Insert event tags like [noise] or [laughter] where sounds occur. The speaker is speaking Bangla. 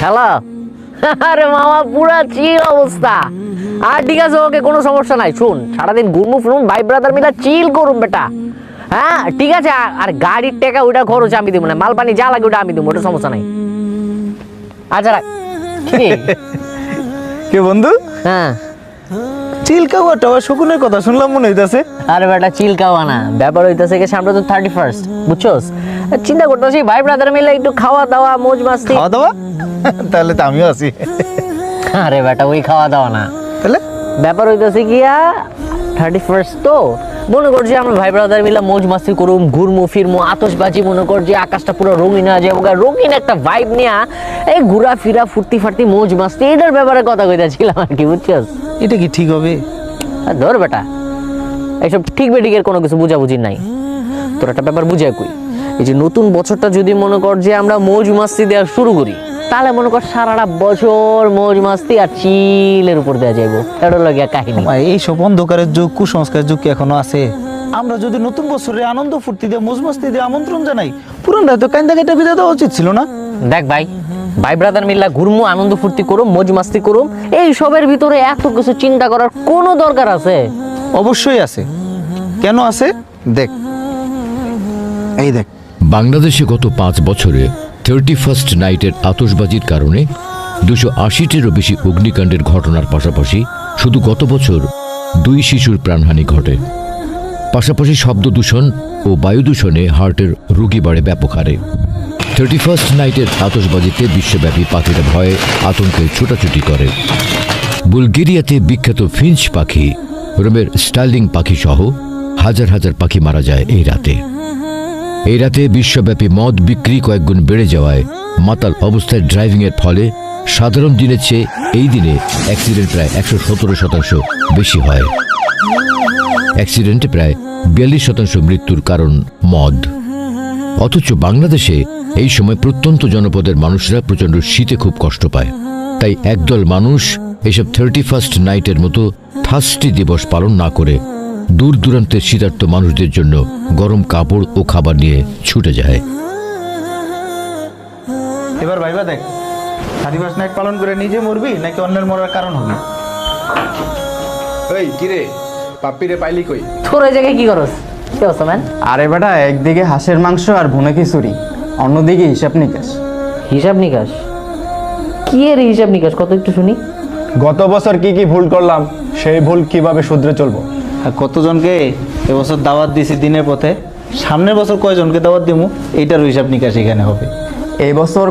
হ্যালো [laughs] আরে মামা পুরা চিল অবস্থা। আর ঠিক আছে ওকে কোনো সমস্যা নাই শুন সারাদিন ভাই ব্রাদার মিলা চিল করুম বেটা। হ্যাঁ ঠিক আছে আর- গাড়ির টাকা ওইটা খরচ আমি দিব না মাল পানি যা লাগে ওটা আমি দিব ওটা সমস্যা নাই। আচ্ছা রাখ। কে? বন্ধু? হ্যাঁ। চিলকা শকুনের কথা শুনলাম মনে হইতাছে। আরে বেটা চিল খাওয়া না। ব্যাপার হইতেছে কি সামনে তো থার্টি ফার্স্ট বুঝছোস? চিন্তা করতেছি ভাই ব্রাদার মিলে একটু খাওয়া দাওয়া মোজ মাস্তি খাওয়া দাওয়া? তাহলে তো আমিও আছি। আরে বেটা ওই খাওয়া দাওয়া না। তাহলে? ব্যাপার হইতেছে গিয়া থার্টি ফার্স্ট তো মনে করছি আমরা ভাই ব্রাদার মিলে মৌজ মাস্তি করুম ঘুরমু ফিরমু আতশবাজি মনে কর যে আকাশটা পুরো রঙিন হয়ে যাব রঙিন একটা ভাইব নিয়া এই ঘুরা ফিরা ফুর্তি ফার্তি মৌজ মাস্তি এটার ব্যাপারে কথা কইতাছিলাম আর কি বুঝছিস? এটা কি ঠিক হবে? ধর বেটা এইসব ঠিক বেঠিকের কোনো কিছু বুঝাবুঝি নাই। তোর একটা ব্যাপার বুঝে কই এই যে নতুন বছরটা যদি মনে কর যে আমরা মৌজ মাস্তি দেওয়া শুরু করি তাহলে মনে কর সারাটা বছর মৌজ মাস্তি আর চিলের উপর দেওয়া যাইব। এটা লাগিয়া কাহিনী। ভাই, এই সব অন্ধকারের যুগ কুসংস্কার যুগ কি এখনও আছে? আমরা যদি নতুন বছরে আনন্দ ফুর্তি দিয়ে মজমস্তি দিয়ে আমন্ত্রণ জানাই পুরানটা তো কান্দা কেটে বিদায় দেওয়া উচিত ছিল না? দেখ ভাই ভাই ব্রাদার মিল্লা ঘুরমু আনন্দ ফুর্তি করুম মজ মাস্তি করুম এই সবের ভিতরে এত কিছু চিন্তা করার কোনো দরকার আছে? অবশ্যই আছে। কেন আছে? দেখ। এই দেখ। বাংলাদেশে গত পাঁচ বছরে থার্টি ফার্স্ট নাইটের আতশবাজির কারণে দুশো আশিটিরও বেশি অগ্নিকাণ্ডের ঘটনার পাশাপাশি শুধু গত বছর দুই শিশুর প্রাণহানি ঘটে। পাশাপাশি শব্দ দূষণ ও বায়ু দূষণে হার্টের রোগী বাড়ে ব্যাপক হারে। থার্টি ফার্স্ট নাইটের আতশবাজিতে বিশ্বব্যাপী পাখিরা ভয়ে আতঙ্কে ছোটাছুটি করে। বুলগেরিয়াতে বিখ্যাত ফিঞ্চ পাখি, রোমের স্টাইলিং পাখি সহ হাজার হাজার পাখি মারা যায় এই রাতে। এই রাতে বিশ্বব্যাপী মদ বিক্রি কয়েকগুণ বেড়ে যাওয়ায় মাতাল অবস্থায় ড্রাইভিং এর ফলে সাধারণ দিনের চেয়ে এই দিনে অ্যাক্সিডেন্ট প্রায় একশো সতেরো শতাংশ বেশি হয়। অ্যাক্সিডেন্টে প্রায় বিয়াল্লিশ শতাংশ মৃত্যুর কারণ মদ। অথচ বাংলাদেশে এই সময় প্রত্যন্ত জনপদের মানুষরা প্রচণ্ড শীতে খুব কষ্ট পায়। তাই একদল মানুষ এসব থার্টি ফার্স্ট নাইটের মতো থার্স্টি দিবস পালন না করে দূর দূরান্তের শীতার্থ মানুষদের জন্য গরম কাপড় ও খাবার নিয়ে ছুটে যায়। এবার ভাইবা দেখ ফার্স্ট নাইট পালন করে নিজে মরবি নাকি অন্যের মরার কারণ হবে? ওই কিরে পাপ্পিরে পাইলি কই? তোর এই জায়গায় কি করস? কি অবস্থা ম্যান? আরে বেটা একদিকে হাঁসের মাংস আর ভুনা খিচুড়ি অন্যদিকে হিসাব নিকাশ। হিসাব নিকাশ? কি এর হিসাব নিকাশ? কত একটু শুনি। গত বছর কি কি ভুল করলাম সেই ভুল কীভাবে শুধরে চলবো? কতজনকে এবছর দাওয়াত দিছি দিনের পথে? সামনের বছর কয়জনকে দাওয়াত দিমু? এইটার হিসাব নিকাশ এখানে হবে। এই বছর